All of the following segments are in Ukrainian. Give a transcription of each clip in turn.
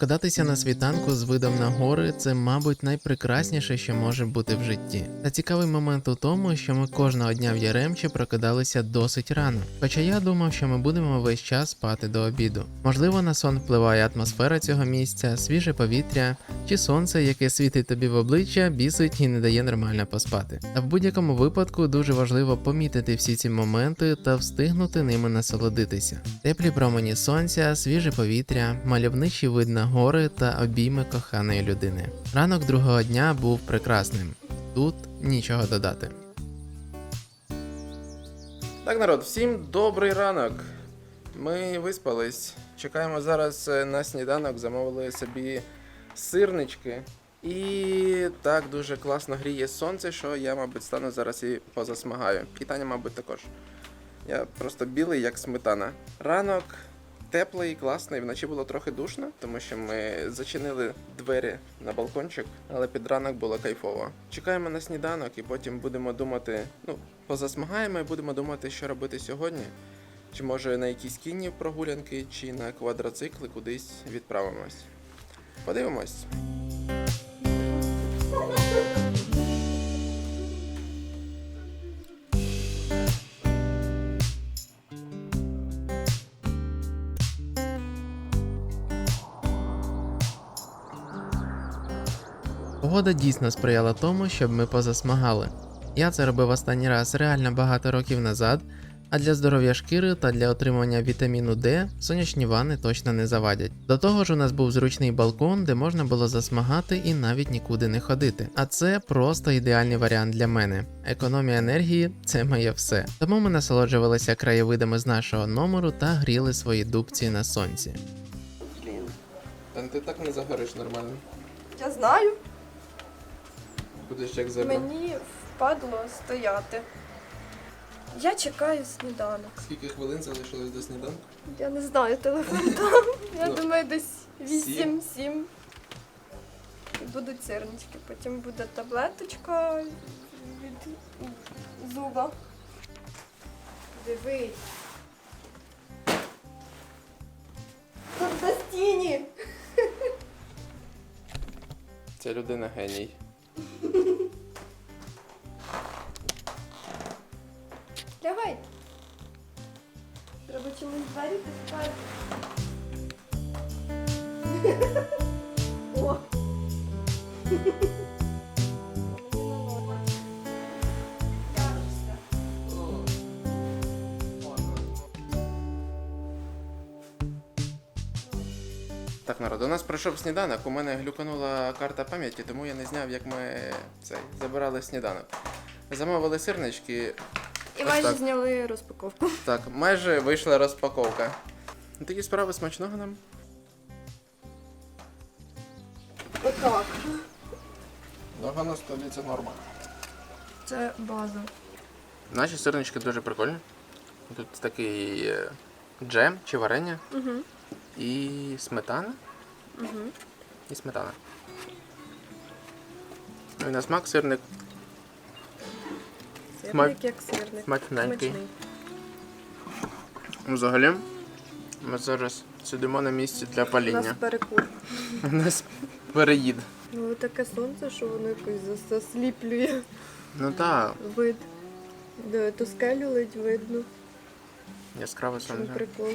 Прокидатися на світанку з видом на гори це, мабуть, найпрекрасніше, що може бути в житті. Та цікавий момент у тому, що ми кожного дня в Яремчі прокидалися досить рано. Хоча я думав, що ми будемо весь час спати до обіду. Можливо, на сон впливає атмосфера цього місця, свіже повітря чи сонце, яке світить тобі в обличчя, бісить і не дає нормально поспати. Та в будь-якому випадку дуже важливо помітити всі ці моменти та встигнути ними насолодитися. Теплі промені сонця, свіже повітря, мальовничий вид на гори та обійми коханої людини. Ранок другого дня був прекрасним. Тут нічого додати. Так, народ, всім добрий ранок. Ми виспались. Чекаємо зараз е, на сніданок, замовили собі сирнички. І так дуже класно гріє сонце, що я, мабуть, стану зараз і позасмагаю. І Таня, мабуть, також. Я просто білий, як сметана. Ранок теплий, класний. Вночі було трохи душно, тому що ми зачинили двері на балкончик, але під ранок було кайфово. Чекаємо на сніданок і потім будемо думати, ну, позасмагаємо і будемо думати, що робити сьогодні. Чи може на якісь кінні прогулянки, чи на квадроцикли кудись відправимось. Подивимось. Погода дійсно сприяла тому, щоб ми позасмагали. Я це робив останній раз реально багато років назад, а для здоров'я шкіри та для отримання вітаміну Д сонячні ванни точно не завадять. До того ж, у нас був зручний балкон, де можна було засмагати і навіть нікуди не ходити. А це просто ідеальний варіант для мене. Економія енергії це моє все. Тому ми насолоджувалися краєвидами з нашого номеру та гріли свої дубці на сонці. Блін. Та ти так не загориш нормально. Я знаю, Будеш як мені впадло стояти. Я чекаю сніданок. Скільки хвилин залишилось до сніданку? Я не знаю телефон там. Я Ну, думаю, десь сім? 8-7. І будуть сирнички. Потім буде таблеточка від зуба. Дивись. Тут на стіні. Ця людина геній. нас пройшов сніданок. У мене глюканула карта пам'яті, тому я не зняв, як ми цей, забирали сніданок. Замовили сирнички. І Ось майже так. зняли розпаковку. Так, майже вийшла розпаковка. Такі справи смачного нам. Отак. Нога на столі це норма. Це база. Наші сирнички дуже прикольні. Тут такий е, джем чи варення Угу. і сметана. Угу. І сметана. Ну і на смак сирник Сирник як сирник. смачненький. Взагалі, ми зараз сидимо на місці для У нас паління. перекур. У нас переїд. Ну таке сонце, що воно якось засліплює Ну так, вид. Да, ту скелю ледь видно. яскраве сонце. прикол.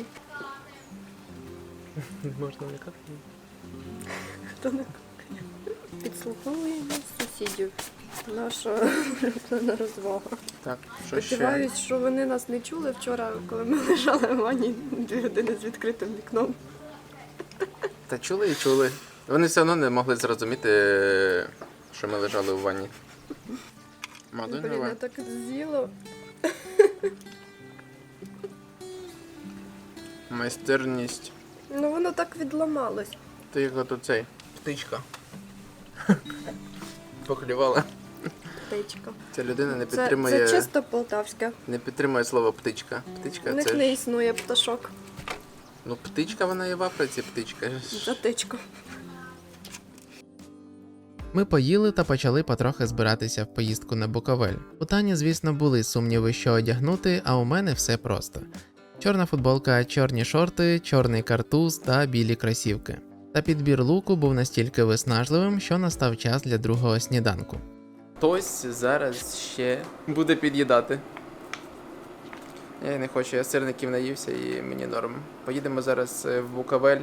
Можна лякати. Хто не підслуховуємо сусідів. Наша улюблена розвага. Так, що ще? Сподіваюсь, що вони нас не чули вчора, коли ми лежали в ванні дві години з відкритим вікном. Та чули і чули. Вони все одно не могли зрозуміти, що ми лежали у ванні. Блін, Мадонова. я так з'їла. Майстерність. Ну воно так відламалось. Ти як тут цей. Птичка. Поклювала. Птичка. Ця людина не Це, підтримує. це чисто полтавське. Не підтримує слово птичка. Птичка У них це не ж. існує пташок. Ну, птичка вона є в Африці, птичка. Затичка. Ми поїли та почали потрохи збиратися в поїздку на Буковель. У Тані, звісно, були сумніви, що одягнути, а у мене все просто: чорна футболка, чорні шорти, чорний картуз та білі кросівки. Та підбір луку був настільки виснажливим, що настав час для другого сніданку. Хтось зараз ще буде під'їдати. Я не хочу, я сирників наївся і мені норм. Поїдемо зараз е, в Букавель.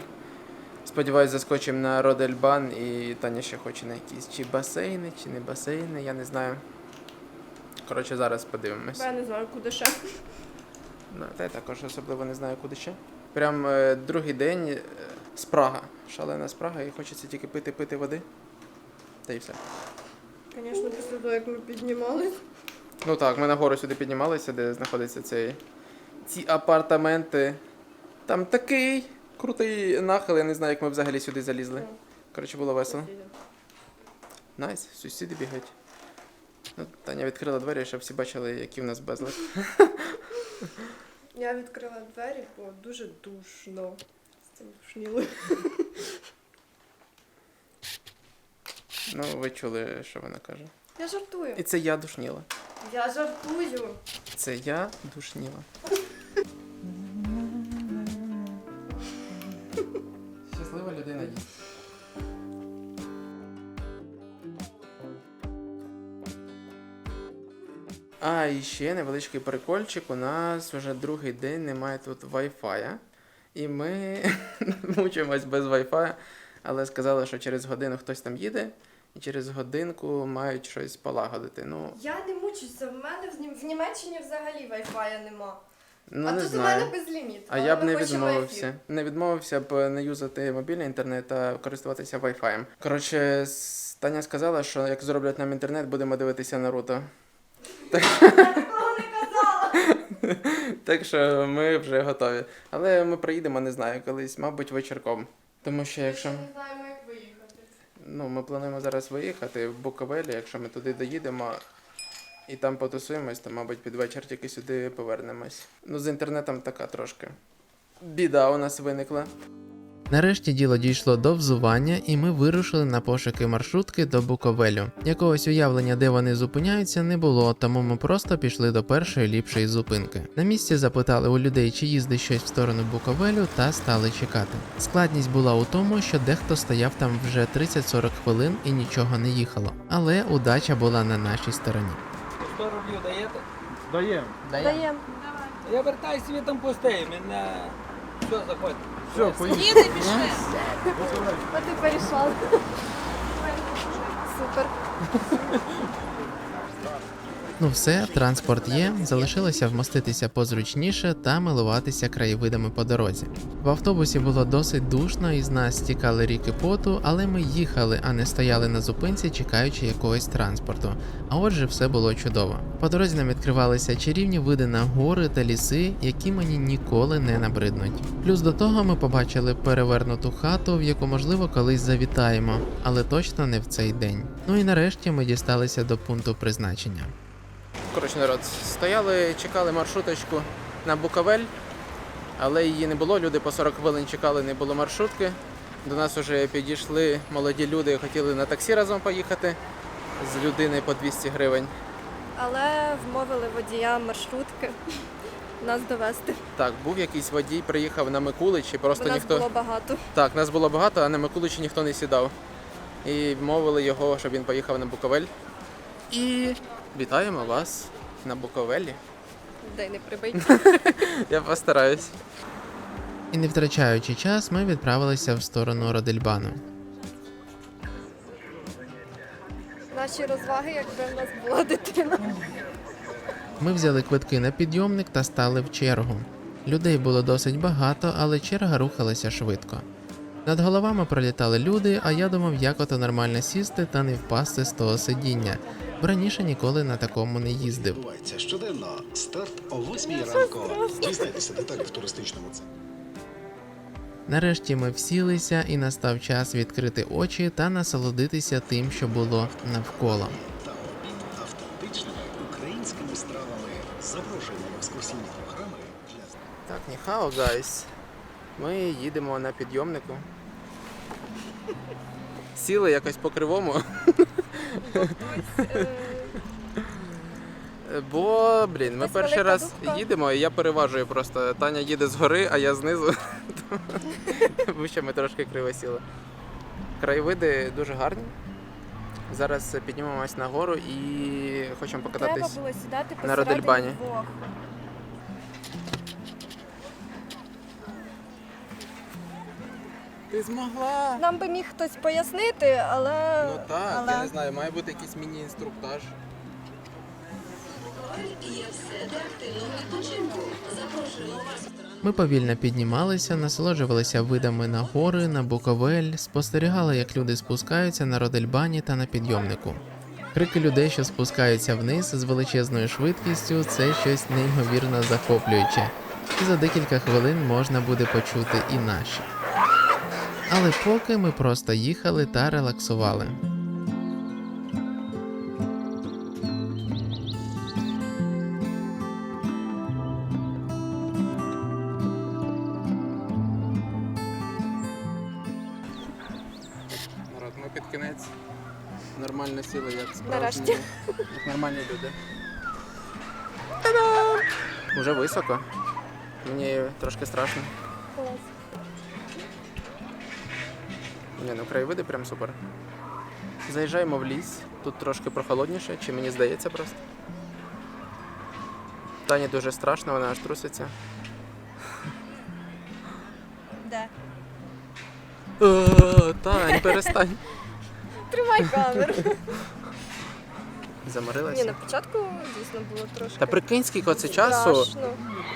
Сподіваюсь, заскочимо на Родельбан і Таня ще хоче на якісь чи басейни, чи не басейни, я не знаю. Коротше, зараз подивимось. Я не знаю, куди ще. Ну, та я також особливо не знаю, куди ще. Прям е, другий день е, спрага. Шалена спрага, і хочеться тільки пити, пити води. Та й все. Звісно, після того, як ми піднімались. Ну так, ми нагору сюди піднімалися, де знаходиться цей. Ці апартаменти. Там такий крутий нахил, я не знаю, як ми взагалі сюди залізли. Коротше, було весело. Найс, сусіди бігають. Ну, Таня відкрила двері, щоб всі бачили, які в нас безлад. Я відкрила двері, бо дуже душно. Цим душнілою. Ну, ви чули, що вона каже. Я жартую. І це я душніла. Я жартую. Це я душніла. Щаслива людина їсть. А, і ще невеличкий прикольчик. У нас вже другий день немає тут Wi-Fi. І ми мучимось без Wi-Fi, але сказали, що через годину хтось там їде, і через годинку мають щось полагодити. Ну, Я не мучуся, в мене в, Нім- в Німеччині взагалі вайфая нема. ну а не тут знаю. у мене безліміт. А я б не хочемо відмовився. ефір. Не відмовився б не юзати мобільний інтернет, а користуватися Wi-Fi. Коротше, с- Таня сказала, що як зроблять нам інтернет, будемо дивитися Наруто. Так, Такого не казала. так що ми вже готові. Але ми приїдемо, не знаю, колись, мабуть, вечірком. Тому що якщо Ми не знаємо, як виїхати. ну, ми плануємо зараз виїхати в Буковелі, якщо ми туди доїдемо і там потусуємось, то, мабуть, під вечір тільки сюди повернемось. Ну, з інтернетом така трошки. Біда у нас виникла. Нарешті діло дійшло до взування, і ми вирушили на пошуки маршрутки до Буковелю. Якогось уявлення, де вони зупиняються, не було, тому ми просто пішли до першої ліпшої зупинки. На місці запитали у людей, чи їздить щось в сторону Буковелю, та стали чекати. Складність була у тому, що дехто стояв там вже 30-40 хвилин і нічого не їхало. Але удача була на нашій стороні. 100 рублів даєте? Даємо. Даємо. Я вертаюся ви там пустий, мене все заходьте. Все, поїхали. А ти перейшла. Супер. Ну все, транспорт є, залишилося вмоститися позручніше та милуватися краєвидами по дорозі. В автобусі було досить душно, і з нас стікали ріки поту, але ми їхали, а не стояли на зупинці, чекаючи якогось транспорту. А отже, все було чудово. По дорозі нам відкривалися чарівні види на гори та ліси, які мені ніколи не набриднуть. Плюс до того ми побачили перевернуту хату, в яку можливо колись завітаємо, але точно не в цей день. Ну і нарешті ми дісталися до пункту призначення. Коротше, народ, стояли, чекали маршруточку на Буковель, але її не було. Люди по 40 хвилин чекали, не було маршрутки. До нас вже підійшли молоді люди, хотіли на таксі разом поїхати з людини по 200 гривень. Але вмовили водія маршрутки нас довести. Так, був якийсь водій, приїхав на Микуличі, просто Бо нас ніхто. було багато. Так, нас було багато, а на Микуличі ніхто не сідав. І вмовили його, щоб він поїхав на Буковель. І вітаємо вас на Буковелі. Дай не прибий. Я постараюсь. І не втрачаючи час, ми відправилися в сторону Родельбану. Наші розваги, якби в нас була дитина. Ми взяли квитки на підйомник та стали в чергу. Людей було досить багато, але черга рухалася швидко. Над головами пролітали люди, а я думав, як ото нормально сісти та не впасти з того сидіння, раніше ніколи на такому не їздив. Відбувається щоденно. Старт о 8 ранку. Дізнайтеся деталі в туристичному центрі. Нарешті ми всілися, і настав час відкрити очі та насолодитися тим, що було навколо. Та обід автентичними українськими стравами. Запрошуємо в екскурсійні програми для Так, ніхао, гайс. Ми їдемо на підйомнику. Сіли якось по кривому. Бо, блін, ми перший велика раз дупка. їдемо, і я переважую просто. Таня їде згори, а я знизу. Вище ми трошки криво сіли. Краєвиди дуже гарні. Зараз піднімемось нагору і хочемо Треба покататись. було сідати на посередині Родельбані. двох. Ти змогла! Нам би міг хтось пояснити, але. Ну так, але... я не знаю, має бути якийсь міні-інструктаж. Ми повільно піднімалися, насолоджувалися видами на гори, на Буковель, спостерігали, як люди спускаються на Родельбані та на підйомнику. Крики людей, що спускаються вниз з величезною швидкістю, це щось неймовірно захоплююче. І за декілька хвилин можна буде почути і наші. Але поки ми просто їхали та релаксували. Народ, ми під кінець нормально сіли, як справжні, Нарешті. як нормальні люди. Та-дам! Уже високо. Мені трошки страшно. Ні, ну краєвиди прям супер. Заїжджаємо в ліс, тут трошки прохолодніше, чи мені здається просто. Тані дуже страшно, вона аж труситься. Де? О, Тань, перестань. Тримай камеру. Ні, Заморилася. на початку дійсно було трошки. Та прикинь, скільки це часу. страшно.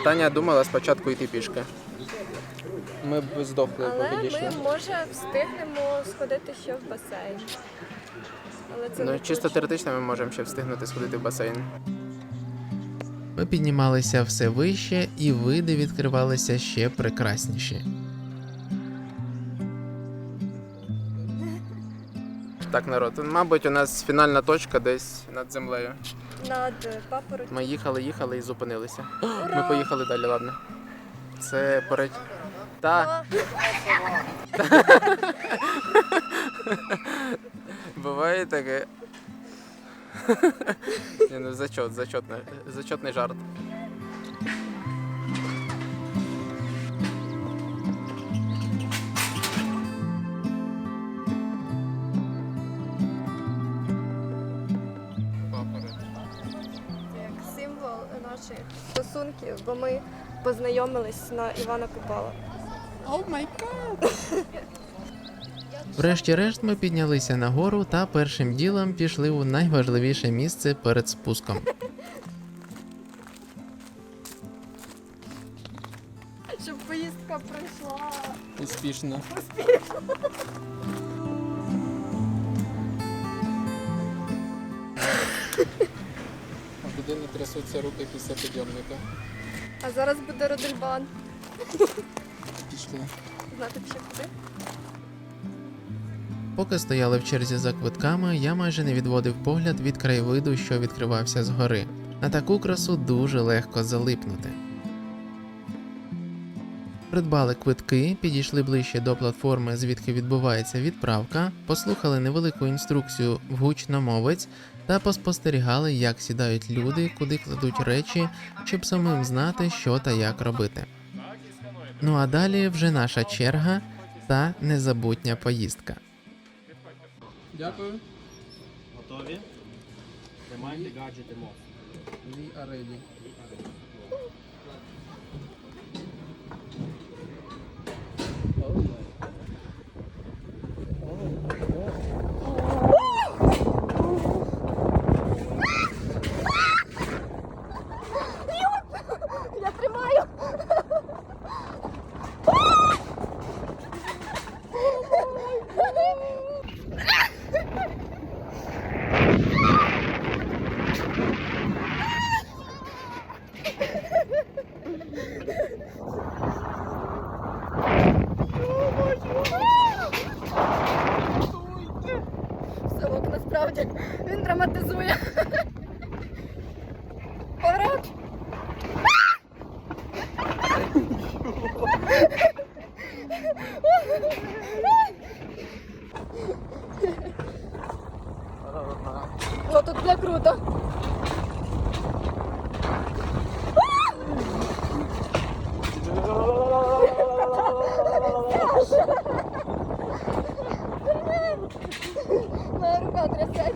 Таня думала спочатку йти пішки. Ми б здохли, Але ми, може, встигнемо сходити ще в басейн. Але це Ну, не чисто точно. теоретично ми можемо ще встигнути сходити в басейн. Ми піднімалися все вище, і види відкривалися ще прекрасніші. Так, народ, мабуть, у нас фінальна точка десь над землею. Над папороть. Ми їхали, їхали і зупинилися. Ми поїхали далі, ладно. Це перед. Та, буває таке. Ні, ну зачот, зачотний, зачотний жарт. символ наших стосунків, бо ми познайомились на Івана Купала. Врешті-решт ми піднялися на гору та першим ділом пішли у найважливіше місце перед спуском. Щоб поїздка пройшла. Успішно. У людини трясуться руки після підйомника. А зараз буде Родельбан. Пішли. Знати ще куди? Поки стояли в черзі за квитками, я майже не відводив погляд від краєвиду, що відкривався згори. На таку красу дуже легко залипнути. Придбали квитки, підійшли ближче до платформи, звідки відбувається відправка, послухали невелику інструкцію в гучномовець та поспостерігали, як сідають люди, куди кладуть речі, щоб самим знати, що та як робити. Ну а далі вже наша черга та незабутня поїздка. Дякую. Готові? Тримайте гаджети мов. We are ready. Я тримаю! Совок насправді він драматизує. Поворот! О, тут для круто. спина трясеться.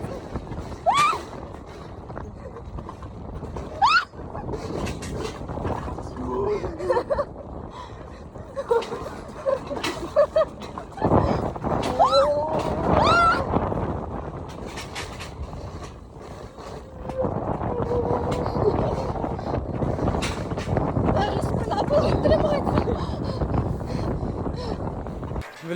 Спина болить, тримайся.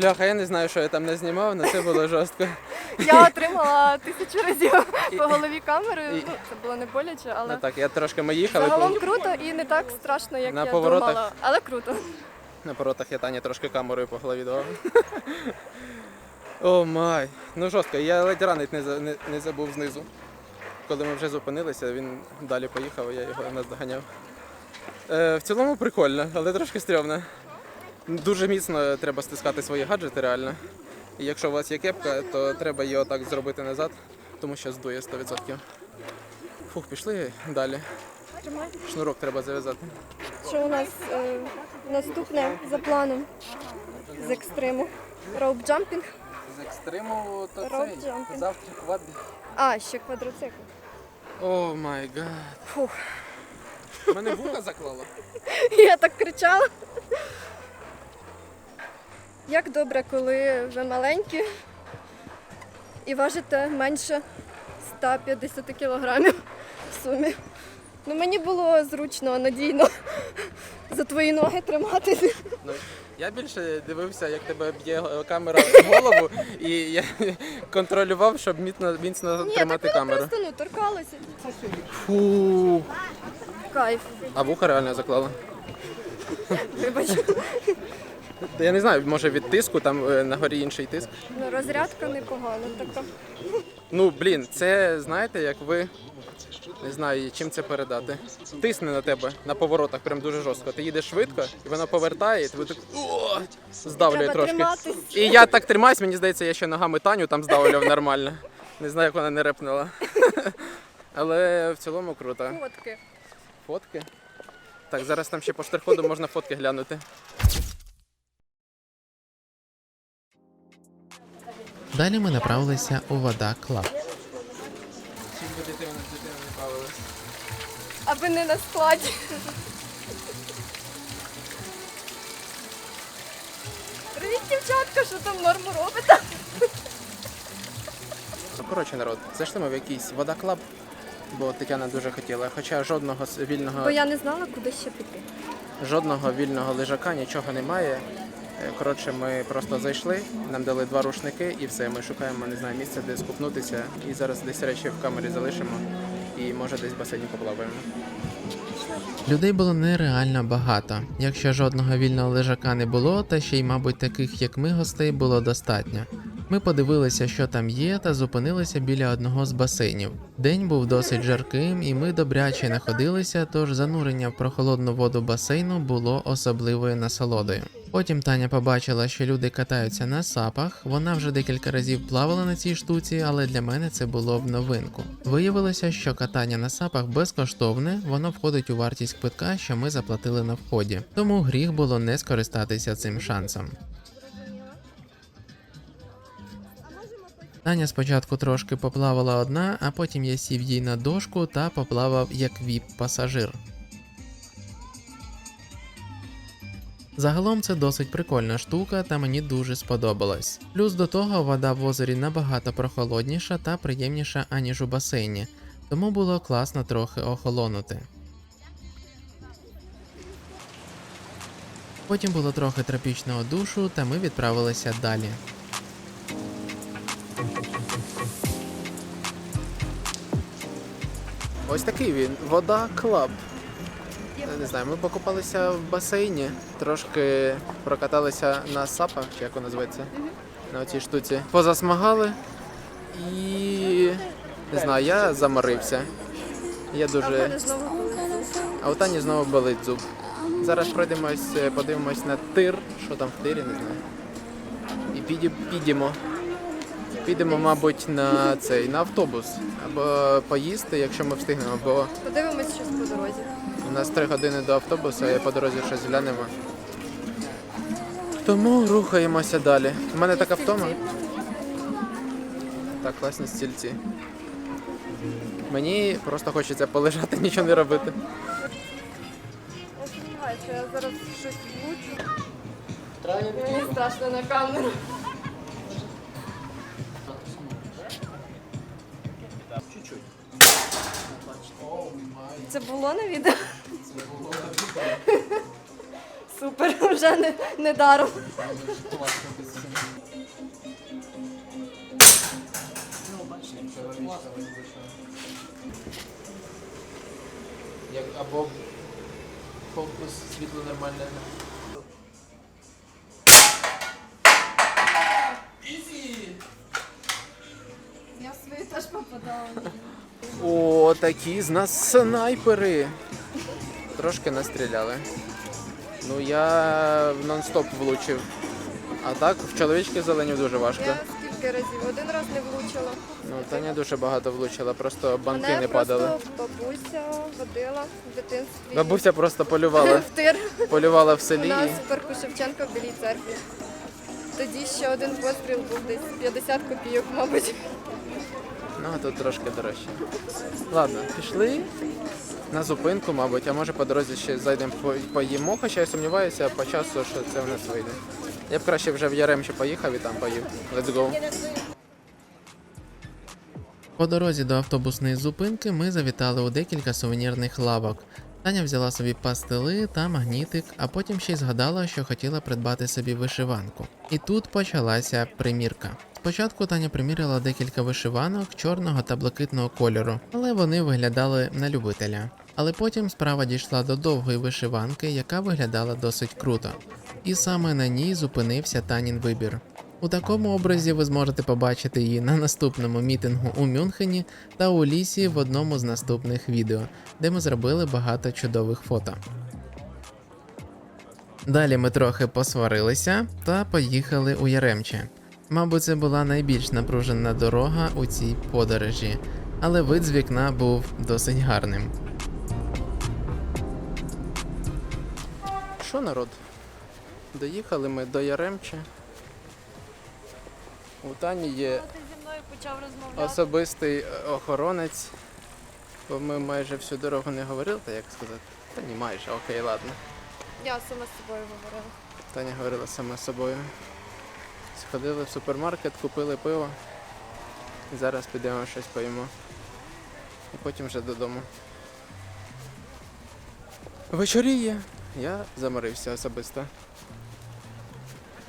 Бляха, я не знаю, що я там не знімав, але це було жорстко. Я отримала тисячу разів по голові камерою. І- Ну, це було не боляче, але Ну так, я трошки ми їхали. загалом по- круто і не так страшно, як На я поворотах? думала. Але круто. На поротах я Тані трошки камерою по голові давав. О май. Ну жорстко, я ледь ранить не, за- не, не забув знизу. Коли ми вже зупинилися, він далі поїхав, я його наздоганяв. Е, в цілому прикольно, але трошки стрьомно. Дуже міцно треба стискати свої гаджети реально. І якщо у вас є кепка, то треба її отак зробити назад, тому що здує 100%. Фух, пішли далі. Шнурок треба зав'язати. Що у нас е, наступне за планом з екстриму? Роуп джампінг. З екстриму то Road цей. jumping. Завтра квадрі. А, ще квадроцикл. О май гад. Фух. Мене вуха заклало. Я так кричала. Як добре, коли ви маленькі і важите менше 150 кілограмів в сумі. Ну, мені було зручно, надійно за твої ноги тримати. Ну, я більше дивився, як тебе б'є камера в голову, і я контролював, щоб міцно, міцно Ні, тримати так камеру. просто ну, торкалося. Фу. Кайф. А вуха реально заклало. Вибач. Я не знаю, може від тиску, там е, на горі інший тиск. Ну, розрядка непогана така. Ну, блін, це знаєте, як ви. Не знаю, чим це передати. Тисне на тебе на поворотах, прям дуже жорстко. Ти їдеш швидко, і воно повертає, і тебе так о, здавлює Треба трошки. триматись. І я так тримаюсь, мені здається, я ще ногами Таню там здавлював нормально. Не знаю, як вона не репнула. Але в цілому круто. Фотки. Фотки. Так, зараз там ще по штрих-ходу можна фотки глянути. Далі ми направилися у вода Клаб. Чим би дитина дитина не бавилась. Аби не на складі. Привіт, дівчатка, що там норму робите? Ну, коротше, народ, зайшли ми в якийсь вода клаб, бо Тетяна дуже хотіла. Хоча жодного с- вільного Бо я не знала, куди ще піти. жодного вільного лежака, нічого немає. Е, Коротше, ми просто зайшли, нам дали два рушники і все. Ми шукаємо, не знаю, місце, де скупнутися. І зараз десь речі в камері залишимо і може десь в басейні поплаваємо. Людей було нереально багато. Якщо жодного вільного лежака не було, та ще й, мабуть, таких як ми гостей було достатньо. Ми подивилися, що там є, та зупинилися біля одного з басейнів. День був досить жарким, і ми добряче находилися, тож занурення в прохолодну воду басейну було особливою насолодою. Потім Таня побачила, що люди катаються на сапах. Вона вже декілька разів плавала на цій штуці, але для мене це було в новинку. Виявилося, що катання на сапах безкоштовне, воно входить у вартість квитка, що ми заплатили на вході. Тому гріх було не скористатися цим шансом. Таня спочатку трошки поплавала одна, а потім я сів їй на дошку та поплавав як віп-пасажир. Загалом це досить прикольна штука, та мені дуже сподобалось. Плюс до того вода в озері набагато прохолодніша та приємніша, аніж у басейні, тому було класно трохи охолонути. Потім було трохи тропічного душу, та ми відправилися далі. Ось такий він, вода клаб. Не знаю, ми покупалися в басейні, трошки прокаталися на сапах, чи як воно називається, на цій штуці. Позасмагали і не знаю, я заморився. Я дуже. А у Тані знову болить зуб. Зараз пройдемось, е, подивимось на тир, що там в тирі, не знаю. І піді, підемо. Підемо, мабуть, на цей на автобус. Або поїсти, якщо ми встигнемо, бо Подивимось щось по дорозі. у нас три години до автобуса, і по дорозі щось глянемо. Тому рухаємося далі. У мене така втома. Так, класні стільці. Мені просто хочеться полежати, нічого не робити. Я сумніваюся, я зараз щось влучу. Мені страшно на камеру. Це було на відео? Супер, вже не, не даром. Як або фокус світло нормальне. Такі з нас снайпери. Трошки настріляли. Ну я в нон-стоп влучив. А так в чоловічки зеленів дуже важко. Я скільки разів? Один раз не влучила. Ну Таня дуже багато влучила, просто банки Мене не падали. просто бабуся водила в дитинстві. Бабуся просто полювала. в тир. Полювала в У селі. нас і- парку Шевченка в Білій церкві. Тоді ще один постріл був десь 50 копійок, мабуть. Ну, а тут трошки дорожче. Ладно, пішли на зупинку, мабуть, а може по дорозі ще зайдемо поїмо, хоча я сумніваюся по часу, що це в нас вийде. Я б краще вже в Яремче поїхав і там поїв. Let's go. По дорозі до автобусної зупинки ми завітали у декілька сувенірних лавок. Таня взяла собі пастили та магнітик, а потім ще й згадала, що хотіла придбати собі вишиванку. І тут почалася примірка. Спочатку Таня приміряла декілька вишиванок чорного та блакитного кольору, але вони виглядали на любителя. Але потім справа дійшла до довгої вишиванки, яка виглядала досить круто. І саме на ній зупинився Танін вибір. У такому образі ви зможете побачити її на наступному мітингу у Мюнхені та у лісі в одному з наступних відео, де ми зробили багато чудових фото. Далі ми трохи посварилися та поїхали у Яремче. Мабуть, це була найбільш напружена дорога у цій подорожі, але вид з вікна був досить гарним. Що народ? Доїхали ми до Яремче. У Тані є зі мною почав розмовляти. особистий е, охоронець. Бо ми майже всю дорогу не говорили, та як сказати. Та ні, майже, окей, ладно. Я сама з собою говорила. Таня говорила сама з собою. Сходили в супермаркет, купили пиво. Зараз підемо щось поїмо. І потім вже додому. Вечоріє. Я заморився особисто.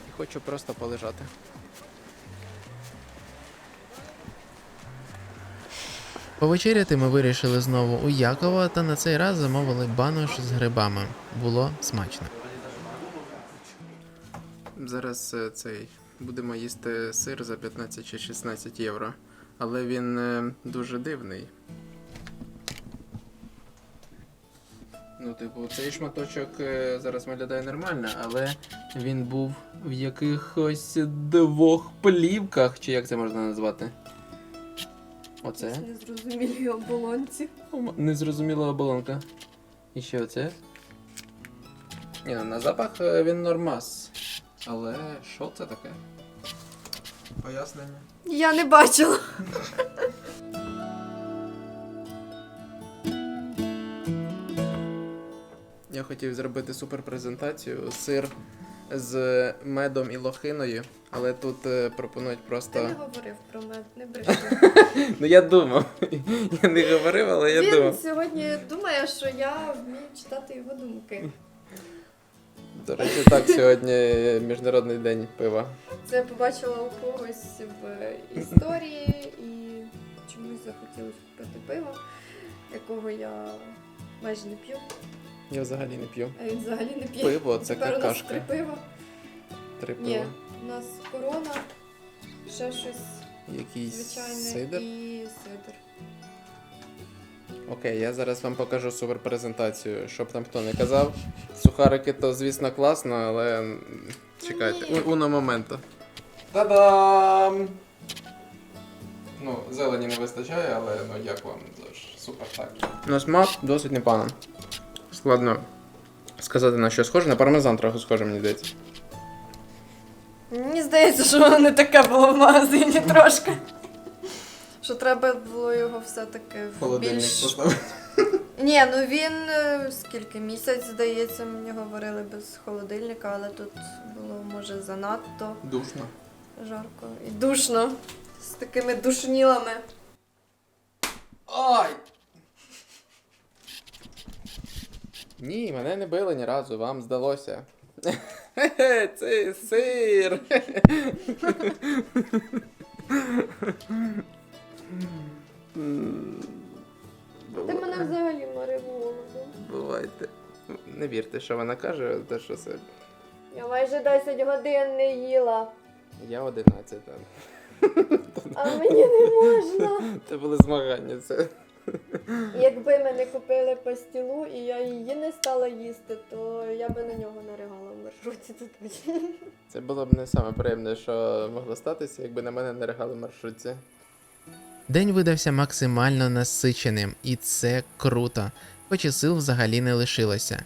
І хочу просто полежати. Повечеряти ми вирішили знову у Якова та на цей раз замовили банош з грибами. Було смачно. Зараз е, цей будемо їсти сир за 15 чи 16 євро. Але він е, дуже дивний. Ну, типу, цей шматочок е, зараз виглядає нормально, але він був в якихось двох плівках, чи як це можна назвати? Оце? Незрозумілі оболонці. Незрозуміла оболонка. І ще оце. Ні, ну на запах е, він нормас. Але що це таке? Пояснення. Я не бачила. Я хотів зробити супер презентацію. Сир з медом і лохиною, але тут е, пропонують Ти просто. не говорив про мене, не бреши. Ну я думав. Я не говорив, але я Він думав. сьогодні думає, що я вмію читати його думки. До речі, так, сьогодні міжнародний день пива. Це я побачила у когось в історії і чомусь захотілося купити пиво, якого я майже не п'ю, Я взагалі не п'ю. а він взагалі не п'є. Пиво це Тепер у нас три какашка. пива. Три Ні, у нас корона, ще щось Якийсь звичайне сидр. і сидр. Окей, я зараз вам покажу супер презентацію, щоб там хто не казав. Сухарики то, звісно, класно, але чекайте. У- Уно моменту. Та-дам! Ну, зелені не вистачає, але ну як вам ж супер так. На смак досить непогано. Складно сказати на що схоже, на пармезан трохи схоже, мені здається. Мені здається, що воно не таке було в магазині трошки. Що треба було його все-таки в Холодильник більш... поставити. Ні, ну він е, скільки місяць, здається, мені говорили без холодильника, але тут було може занадто Душно. жарко і душно з такими душнілами. Ай! Ні, мене не били ні разу, вам здалося. Хе-хе, Це сир. Ти мене взагалі голодом. Бувайте. Не вірте, що вона каже, те, що це. Я майже 10 годин не їла, Я 11. а мені не можна. Це були змагання. Це. Якби мене купили пастілу і я її не стала їсти, то я би на нього наригала в маршруті тут. Це було б не саме приємне, що могло статися, якби на мене не ригали в маршрутці. День видався максимально насиченим, і це круто, хоч і сил взагалі не лишилося.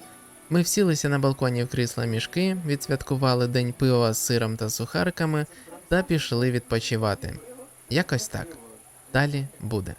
Ми всілися на балконі в крісла мішки, відсвяткували день пива з сиром та сухарками та пішли відпочивати. Якось так. Далі буде.